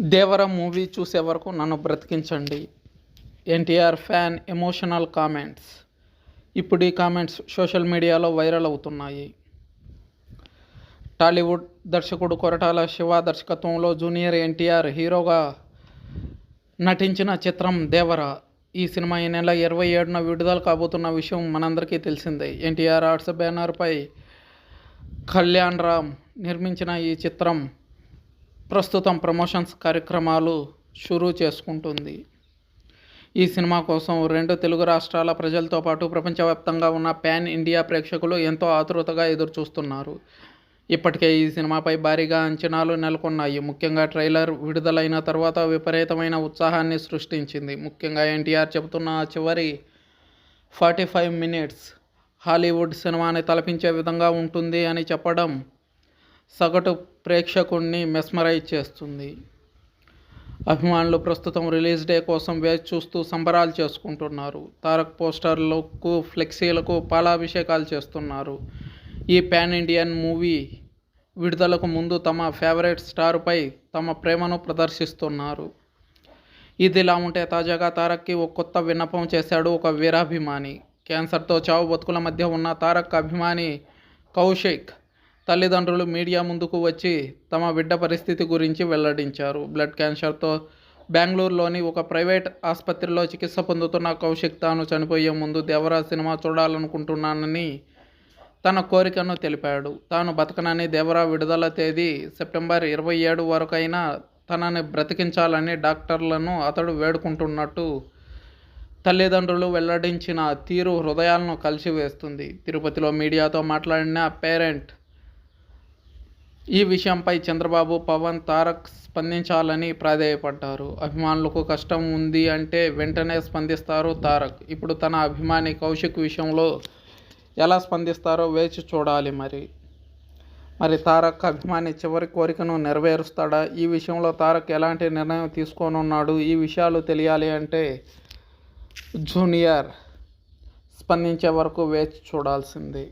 దేవర movie చూసే వరకు నన్ను బ్రతికించండి. NTR fan emotional comments. ఇప్పుడు ఈ కామెంట్స్ సోషల్ మీడియాలో వైరల్ అవుతున్నాయి. టాలీవుడ్ దర్శకుడు కొరటాల శివ దర్శకత్వంలో జూనియర్ ఎన్టీఆర్ హీరోగా నటించిన చిత్రం దేవర. ఈ సినిమా ఈ నెల ఇరవై ఏడున విడుదల కాబోతున్న విషయం మనందరికీ తెలిసిందే. ఎన్టీఆర్ ఆర్ట్స్ బ్యానర్పై కళ్యాణ్ రామ్ నిర్మించిన ఈ చిత్రం ప్రస్తుతం ప్రమోషన్స్ కార్యక్రమాలు షురూ చేసుకుంటుంది. ఈ సినిమా కోసం రెండు తెలుగు రాష్ట్రాల ప్రజలతో పాటు ప్రపంచవ్యాప్తంగా ఉన్న పాన్ ఇండియా ప్రేక్షకులు ఎంతో ఆతృతగా ఎదురుచూస్తున్నారు. ఇప్పటికే ఈ సినిమాపై భారీగా అంచనాలు నెలకొన్నాయి. ముఖ్యంగా ట్రైలర్ విడుదలైన తర్వాత విపరీతమైన ఉత్సాహాన్ని సృష్టించింది. ముఖ్యంగా ఎన్టీఆర్ చెబుతున్న చివరి ఫార్టీ ఫైవ్ మినిట్స్ హాలీవుడ్ సినిమాని తలపించే విధంగా ఉంటుంది అని చెప్పడం సగటు ప్రేక్షకుణ్ణి మెస్మరైజ్ చేస్తుంది. అభిమానులు ప్రస్తుతం రిలీజ్ డే కోసం వేచి చూస్తూ సంబరాలు చేసుకుంటున్నారు. తారక్ పోస్టర్లకు ఫ్లెక్సీలకు పాలాభిషేకాలు చేస్తున్నారు. ఈ పాన్ ఇండియన్ మూవీ విడుదలకు ముందు తమ ఫేవరెట్ స్టార్పై తమ ప్రేమను ప్రదర్శిస్తున్నారు. ఇదిలా ఉంటే తాజాగా తారక్కి ఒక కొత్త విన్నపం చేశాడు ఒక వీరాభిమాని. క్యాన్సర్తో చావు బతుకుల మధ్య ఉన్న తారక్ అభిమాని కౌశిక్ తల్లిదండ్రులు మీడియా ముందుకు వచ్చి తమ బిడ్డ పరిస్థితి గురించి వెల్లడించారు. బ్లడ్ క్యాన్సర్తో బెంగళూరులోని ఒక ప్రైవేట్ ఆసుపత్రిలో చికిత్స పొందుతున్న కౌశిక్ తాను చనిపోయే ముందు దేవరాజ్ సినిమా చూడాలనుకుంటున్నానని తన కోరికను తెలిపాడు. తాను బతకనని దేవరా విడుదల తేదీ సెప్టెంబర్ ఇరవై ఏడు వరకైనా తనని బ్రతికించాలని డాక్టర్లను అతడు వేడుకుంటున్నట్టు తల్లిదండ్రులు వెల్లడించిన తీరు హృదయాలను కలిసివేస్తుంది. తిరుపతిలో మీడియాతో మాట్లాడిన పేరెంట్ ఈ విషయంపై చంద్రబాబు పవన్ తారక్ స్పందించాలని ప్రాధేయపడ్డారు. అభిమానులకు కష్టం ఉంది అంటే వెంటనే స్పందిస్తారు తారక్. ఇప్పుడు తన అభిమాని కౌశిక్ విషయంలో ఎలా స్పందిస్తారో వేచి చూడాలి మరి. మరి తారక్ అభిమాని చివరి కోరికను నెరవేరుస్తాడా? ఈ విషయంలో తారక్ ఎలాంటి నిర్ణయం తీసుకోనున్నాడు? ఈ విషయాలు తెలియాలి అంటే జూనియర్ స్పందించే వరకు వేచి చూడాల్సిందే.